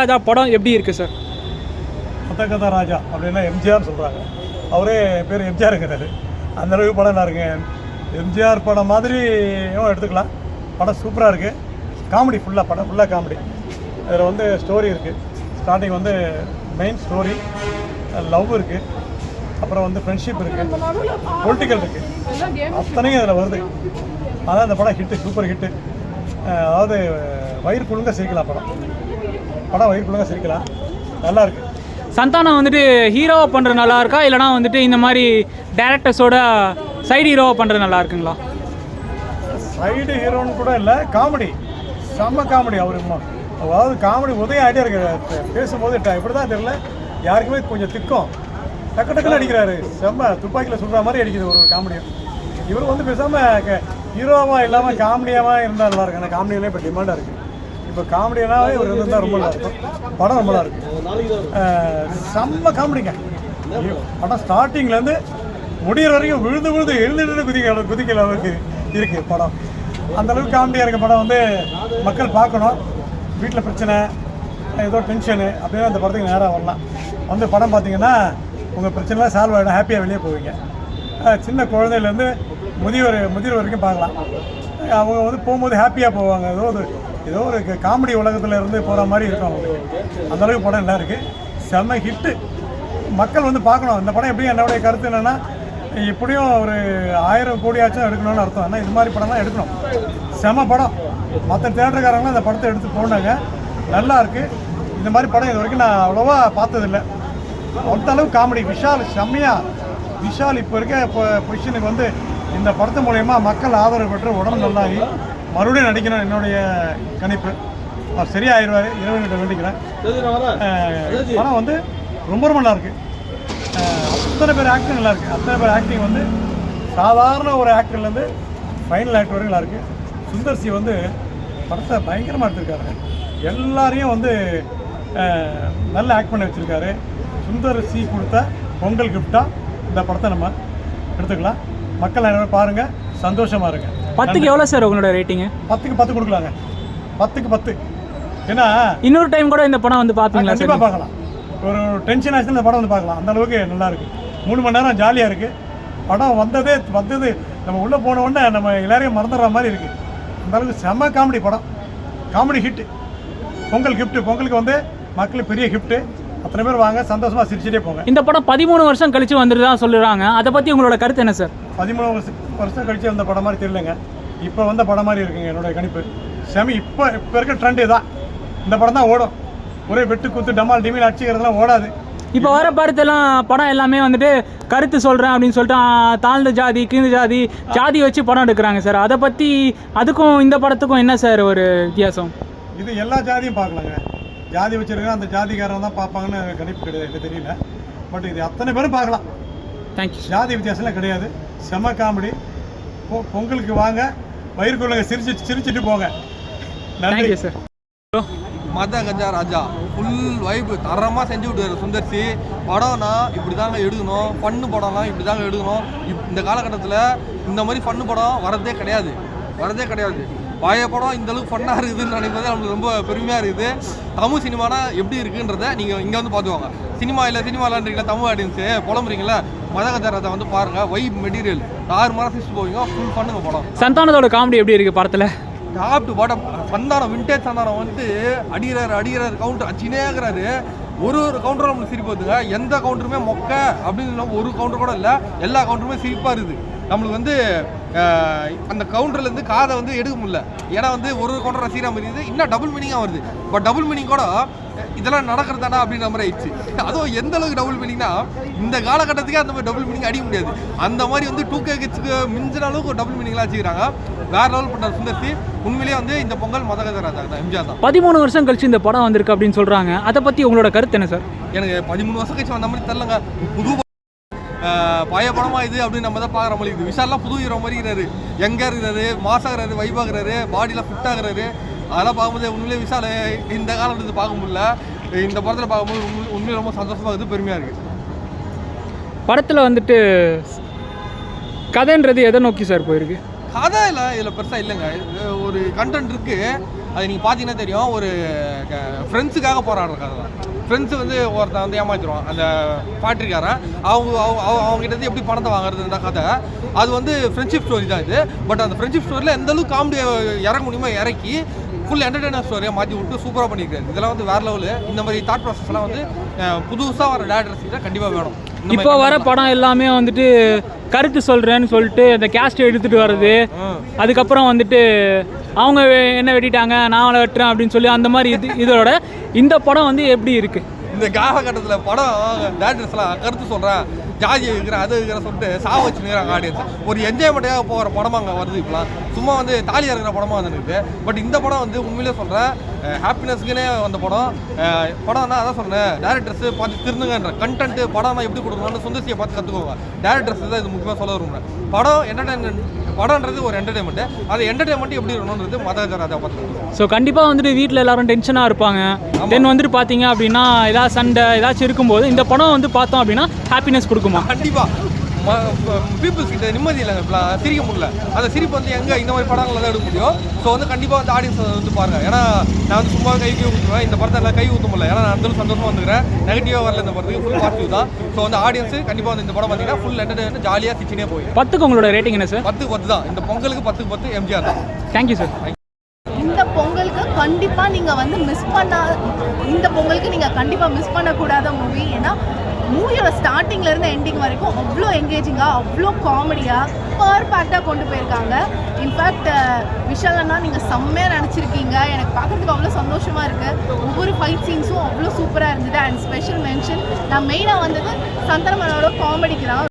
ராஜா படம் எப்படி இருக்கு சார் மொத்தக்கதா ராஜா அப்படின்னா எம்ஜிஆர் சொல்கிறாங்க அவரே பேர் எம்ஜிஆருங்கிறாரு அந்த அளவுக்கு படம் நல்லா இருக்குங்க. எம்ஜிஆர் படம் மாதிரியும் எடுத்துக்கலாம். படம் சூப்பராக இருக்குது காமெடி ஃபுல்லாக படம் ஃபுல்லாக காமெடி. இதில் வந்து ஸ்டோரி இருக்குது ஸ்டார்டிங் வந்து மெயின் ஸ்டோரி லவ் இருக்குது அப்புறம் வந்து ஃப்ரெண்ட்ஷிப் இருக்குது பொலிட்டிக்கல் இருக்குது அத்தனையும் இதில் வருது. அதான் இந்த படம் ஹிட்டு சூப்பர் ஹிட்டு அதாவது வயிறு குழுங்க சிரிக்கலாம் படம். படம் வயிறு குழுங்க சிரிக்கலாம். நல்லா இருக்கு. சந்தானம் வந்துட்டு ஹீரோவா பண்ணுறது நல்லா இருக்கா? இல்லைனா வந்துட்டு இந்த மாதிரி டேரக்டர்ஸோட சைடு ஹீரோவா பண்ணுறது நல்லா இருக்குங்களா? சைடு ஹீரோன்னு கூட இல்லை காமெடி செம்ம காமெடி அவர் அதாவது காமெடி உதயம் ஆகிட்டே இருக்கு. பேசும்போது ட- எப்படி தான் தெரியல. யாருக்குமே கொஞ்சம் திக்கம். டக்கு டக்குன்னு அடிக்கிறாரு. செம்ம துப்பாக்கியில் சுடுற மாதிரி அடிக்குது ஒரு காமெடியும் இவர் வந்து பேசாமல் ஹீரோவாக இல்லாமல் காமெடியாகவும் இருந்தால் நல்லா இருக்கு ஆனால் காமெடியிலே இப்போ டிமாண்டாக இருக்குது இப்போ காமெடியெல்லாம் இவர் இருந்தால் ரொம்ப நல்லா இருக்கும். படம் ரொம்ப நல்லா இருக்கும் செம்ம காமெடிங்க. படம் ஸ்டார்டிங்லேருந்து முடிகிற வரைக்கும் விழுந்து விழுந்து எழுந்துட்டு குதிக்க குதிக்கிற அளவுக்கு இருக்குது படம். அந்த அளவுக்கு காமெடியாக இருக்க படம் வந்து மக்கள் பார்க்கணும். வீட்டில் பிரச்சனை ஏதோ டென்ஷனு அப்படியே அந்த படத்துக்கு நேராக வரலாம். வந்து படம் பார்த்தீங்கன்னா உங்கள் பிரச்சனைலாம் சால்வ் ஆகிடும் ஹாப்பியாக வெளியே போவீங்க. சின்ன குழந்தையிலேருந்து முதியோர் முதியோர் வரைக்கும் பார்க்கலாம். அவங்க வந்து போகும்போது ஹாப்பியாக போவாங்க. ஏதோ ஒரு ஏதோ ஒரு காமெடி உலகத்தில் இருந்து போகிற மாதிரி இருக்கும் அவங்களுக்கு அந்தளவுக்கு படம் நல்லா இருக்குது செம்ம ஹிட்டு மக்கள் வந்து பார்க்கணும். இந்த படம் எப்படியும் என்னுடைய கருத்து என்னென்னா எப்படியும் ஒரு ஆயிரம் கோடியாச்சும் எடுக்கணும்னு அர்த்தம். ஏன்னா இது மாதிரி படம்லாம் எடுக்கணும். செம படம். மற்ற தேட்டருக்காரங்களும் அந்த படத்தை எடுத்து போனாங்க. நல்லா இருக்குது இந்த மாதிரி படம் இது வரைக்கும் நான் அவ்வளோவா பார்த்ததில்லை. அந்த அளவு காமெடி விஷால் செம்மையாக விஷால் இப்போ இருக்க இப்போ பொசிஷனுக்கு வந்து இந்த படத்து மூலயமா மக்கள் ஆதரவு பெற்று உடம்பு நல்லாகி மறுபடியும் நடிக்கணும் என்னுடைய கணிப்பு. அவர் சரியாயிருவார் இறைவன்கிட்ட வேண்டிக்கிறேன். படம் வந்து ரொம்ப ரொம்ப நல்லா இருக்கு அஹ் அத்தனை பேர் ஆக்டிங் நல்லா இருக்கு அத்தனை பேர் ஆக்டிங் வந்து சாதாரண ஒரு ஆக்டர்லேருந்து ஃபைனல் ஆக்டர் வரைக்கும் நல்லா இருக்கு சுந்தர் சி வந்து படத்தை பயங்கரமாக எடுத்திருக்காரு. எல்லாரையும் வந்து நல்ல ஆக்ட் பண்ணி வச்சிருக்காரு. சுந்தர் சி கொடுத்த பொங்கல் கிஃப்டாக இந்த படத்தை நம்ம எடுத்துக்கலாம். மக்கள் அனைவரும் பாருங்க சந்தோஷமா இருங்க. பத்துக்கு எவ்வளோ சார் உங்களோட ரேட்டிங்கு பத்துக்கு பத்து கொடுக்கலாங்க. பத்துக்கு பத்து. ஏன்னா இன்னொரு டைம் கூட இந்த படம் வந்து பார்த்தீங்களா கண்டிப்பாக பார்க்கலாம். ஒரு டென்ஷன் ஆச்சுன்னா இந்த படம் வந்து பார்க்கலாம். அந்த அளவுக்கு நல்லா இருக்கு. மூணு மணி நேரம் ஜாலியாக இருக்கு. படம் வந்ததே வந்தது. நம்ம உள்ளே போன உடனே நம்ம எல்லாரையும் மறந்துடுற மாதிரி இருக்கு. அந்த அளவுக்கு செம்ம காமெடி படம். காமெடி ஹிட் பொங்கல் gift பொங்கலுக்கு வந்து மக்களுக்கு பெரிய கிஃப்ட்டு அத்தனை பேர் வாங்க சந்தோஷமா சிரிச்சிட்டே போங்க. இந்த படம் பதிமூணு வருஷம் கழிச்சு வந்துட்டு தான் சொல்லுறாங்க. அதை பற்றி உங்களோட கருத்து என்ன சார்? பதிமூணு வருஷம் வருஷம் கழிச்சு வந்த படம் மாதிரி தெரியலங்க. இப்போ வந்த படம் மாதிரி இருக்குங்க என்னுடைய கணிப்பு. செமி இப்போ இப்போ இருக்க ட்ரெண்ட் இதான். இந்த படம் தான் ஓடும். ஒரே வெட்டு குத்து டமால் டிமில் அடிச்சுக்கிறதுலாம் ஓடாது. இப்போ வர படத்தெல்லாம் படம் எல்லாமே வந்துட்டு கருத்து சொல்கிறேன் அப்படின்னு சொல்லிட்டு தாழ்ந்த ஜாதி கீழ்ந்த ஜாதி ஜாதி வச்சு படம் எடுக்கிறாங்க சார். அதை பற்றி அதுக்கும் இந்த படத்துக்கும் என்ன சார் ஒரு வித்தியாசம்? இது எல்லா ஜாதியும் பார்க்கலாங்க. ஜாதி வச்சிருக்க அந்த ஜாதிக்காரன் தான் பார்ப்பாங்கன்னு கணிப்பு கிடையாது எனக்கு தெரியல. பட் இது அத்தனை பேரும் பார்க்கலாம். தேங்க்யூ ஜாதி வித்தியாசம்லாம் கிடையாது. செம காமெடி. பொ பொங்கலுக்கு வாங்க. வயிறுக்குள்ளங்க சிரிச்சு சிரிச்சிட்டு போங்க. நன்றி. சார் மத கஜா ராஜா. ஃபுல் வைப்பு தரமாக செஞ்சு விட்டுருக்காரு சுந்தர்சி. படம்னா இப்படி தாங்க எடுக்கணும். ஃபன்னு படம்லாம் இப்படி தாங்க எடுக்கணும். இப் இந்த காலகட்டத்தில் இந்த மாதிரி ஃபன்னு படம் வரதே கிடையாது. வரதே கிடையாது. பழைய படம் இந்த அளவுக்கு ஃபன்னாக இருக்குதுன்னு நினைப்பது நம்மளுக்கு ரொம்ப பெருமையாக இருக்குது. தமிழ் சினிமானா எப்படி இருக்குன்றத நீங்கள் இங்கே வந்து பார்த்துக்கோங்க. சினிமா இல்லை சினிமா இல்லைன்றீங்களா? தமிழ் ஆடியன்ஸு புலம்புறீங்களா? மத கஜா ராஜா வந்து பாருங்கள் வைப் மெட்டீரியல் ஆறு மரம் சிரிச்சு போவீங்க ஃபுல் ஃபன்னுங்க படம். சந்தானத்தோட காமெடி எப்படி இருக்குது படத்தில்? Top to bottom Santhanam vintage Santhanam வந்து அடிக்கிறாரு அடிக்கிறாரு கவுண்டர் அச்சினே இருக்கிறாரு ஒரு ஒரு கவுண்டரும் நம்மளுக்கு சிரிப்பு வருதுங்க. எந்த கவுண்டருமே மொக்க அப்படின்னு ஒரு கவுண்டர் கூட இல்லை எல்லா கவுண்டருமே சிரிப்பாக இருக்குது. நம்மளுக்கு வந்து அந்த கவுண்டர்லேருந்து காதை வந்து எடுக்க முடியல. ஏன்னா வந்து ஒரு ஒரு கவுண்டர் ரசிக்கிற மாதிரி இன்னும் டபுள் மீனிங்காக வருது. பட் டபுள் மீனிங் கூட இதெல்லாம் நடக்கிறதாடா அப்படின்ற மாதிரி ஆயிடுச்சு. அதுவும் எந்த அளவுக்கு டபுள் மீனிங்னா இந்த காலகட்டத்துக்கே அந்த மாதிரி டபுள் மீனிங் அடிக்க முடியாது. அந்த மாதிரி வந்து டூ கே கிட்ஸுக்கு மிஞ்சின அளவுக்கு ஒரு டபுள் மீனிங்லாம் வச்சுக்கிறாங்க. வேற லெவல் பண்ண சுந்தர்சி உண்மையிலேயே வந்து இந்த பொங்கல் மதகஜ ராஜா தான் எம்ஜிஆர் தான். பதிமூணு வருஷம் கழிச்சு இந்த படம் வந்திருக்கு அப்படின்னு சொல்கிறாங்க அதை பற்றி உங்களோட கருத்து என்ன சார்? எனக்கு பதிமூணு வருஷம் கழிச்சு வந்த மாதிரி தெரிலங்க புது பழைய படமா இது அப்படின்னு நம்ம தான் பார்க்குற மாதிரி இருக்குது. விஷால்லாம் புது ஹீரோ மாதிரி இருக்கிறாரு. எங்கே இருக்கிறாரு மாசாகிறாரு வைபாகிறாரு பாடியில் ஃபிட் ஆகுறாரு. அதெல்லாம் பார்க்கும்போது உண்மையிலே விஷால் இந்த காலத்துக்கு பார்க்க முடியல. இந்த படத்தில் பார்க்கும்போது உண்மை- உண்மையிலே ரொம்ப சந்தோஷமாக இருக்குது பெருமையாக இருக்குது. படத்தில் வந்துட்டு கதைன்றது எதை நோக்கி சார் போயிருக்கு? கதை இல்லை இதில் பெருசாக இல்லைங்க. ஒரு கண்டென்ட் இருக்குது அது நீங்கள் பார்த்தீங்கன்னா தெரியும். ஒரு ஃப்ரெண்ட்ஸுக்காக போராடுற கதை தான். ஃப்ரெண்ட்ஸ் வந்து ஒருத்தன் வந்து ஏமாத்திடுவான். அந்த ஃபேக்ட்ரிக்காரன் அவங்க அவங்க அவங்க- அவங்க கிட்ட இருந்து எப்படி பணத்தை வாங்குறதுன்ற கதை. அது வந்து ஃப்ரெண்ட்ஷிப் ஸ்டோரி தான் இது. பட் அந்த ஃப்ரெண்ட்ஷிப் ஸ்டோரியில் எந்த அளவுக்கு காமெடி இறக்க முடியுமோ இறக்கி ஃபுல் என்டர்டைனர் ஸ்டோரியை மாற்றி விட்டு சூப்பராக பண்ணியிருக்காரு இதெல்லாம் வந்து வேற லெவலு இந்த மாதிரி தாட் ப்ராசஸ்லாம் வந்து புதுசாக வர டேரக்டர்ஸ் கண்டிப்பாக வேணும். இப்போ வர படம் எல்லாமே வந்துட்டு கருத்து சொல்கிறேன்னு சொல்லிட்டு அந்த கேஸ்ட் எடுத்துகிட்டு வர்றது. அதுக்கப்புறம் வந்துட்டு அவங்க என்ன வெட்டிட்டாங்க நான் அவளை வெட்டுறேன் அப்படின்னு சொல்லி அந்த மாதிரி இது இதோட இந்த படம் வந்து எப்படி இருக்குது இந்த காலகட்டத்தில் படம் டேரக்டர்ஸ்லாம் கருத்து சொல்கிறேன் ஜாதி இருக்கிறேன் அது இருக்கிற சொல்லிட்டு சாவ வச்சுருக்காங்க ஆடியன்ஸ் ஒரு என்ஜாய்மெண்ட்டாக போகிற படமா அங்கே வருது இப்பலாம் சும்மா வந்து தாலியாக இருக்கிற படமாக வந்துருக்கு பட் இந்த படம் வந்து உண்மையிலே சொல்கிறேன் ஹாப்பினஸ்க்குனே வந்த படம். படம்னா அதான் சொன்னேன் டேரக்டர்ஸ் பார்த்து திருந்துங்கன்ற கண்டென்ட் படம்னா எப்படி கொடுக்கணும்னு சுந்தர்சியை பார்த்து கற்றுக்கோங்க டேரக்டர்ஸ் தான் இது முக்கியமாக சொல்ல விரும்புகிறேன் படம் என்டர்டைன்மெண்ட் படம்ன்றது ஒரு என்டர்டைன்மெண்ட் அது என்டர்டைன்மெண்ட் எப்படி இருக்கணுன்றது மத அதை பார்த்து ஸோ கண்டிப்பாக வந்துட்டு வீட்டில் எல்லாரும் டென்ஷனாக இருப்பாங்க. தென் வந்துட்டு பார்த்தீங்க அப்படின்னா ஏதாவது சண்டை ஏதாச்சும் இருக்கும்போது இந்த படம் வந்து பார்த்தோம் அப்படின்னா ஹாப்பினஸ் கொடுக்குமா? கண்டிப்பா. பீப்புள்ஸ் கிட்ட நிம்மதி இல்லைங்க இப்பலாம் சிரிக்க முடியல. அந்த சிரிப்பு வந்து எங்க இந்த மாதிரி படங்களை தான் எடுக்க முடியும். ஸோ வந்து கண்டிப்பா வந்து ஆடியன்ஸ் வந்து பாருங்க. ஏன்னா நான் வந்து சும்மா கை கை ஊற்றுவேன் இந்த படத்தை எல்லாம் கை ஊற்ற முடியல. ஏன்னா நான் அந்த அளவுக்கு சந்தோஷமா வந்துக்கிறேன் நெகட்டிவா வரல இந்த படத்துக்கு. ஃபுல் பாசிட்டிவ் தான். ஸோ வந்து ஆடியன்ஸ் கண்டிப்பா வந்து இந்த படம் பார்த்தீங்கன்னா ஃபுல் என்டர்டைன் ஜாலியாக சிச்சினே போய் பத்துக்கு உங்களோட ரேட்டிங் என்ன சார் பத்துக்கு பத்து தான். இந்த பொங்கலுக்கு பத்துக்கு பத்து எம்ஜிஆர் தான். தேங்க்யூ சார் இந்த கண்டிப்பாக நீங்கள் வந்து மிஸ் பண்ணா இந்த பொங்கலுக்கு நீங்கள் கண்டிப்பாக மிஸ் பண்ணக்கூடாத மூவி ஏன்னா மூவியோட ஸ்டார்டிங்லேருந்து எண்டிங் வரைக்கும் அவ்வளோ என்கேஜிங்காக அவ்வளோ காமெடியாக பர்ஃபெக்டாக கொண்டு போயிருக்காங்க. இன்ஃபேக்ட் விஷாலன்னா நீங்கள் செம்மையாக நினச்சிருக்கீங்க எனக்கு பார்க்கறதுக்கு அவ்வளோ சந்தோஷமாக இருக்குது ஒவ்வொரு ஃபைட் சீன்ஸும் அவ்வளோ சூப்பராக இருந்தது. அண்ட் ஸ்பெஷல் மென்ஷன் நான் மெயினாக வந்தது சந்தனமனோட காமெடிக்கு தான்.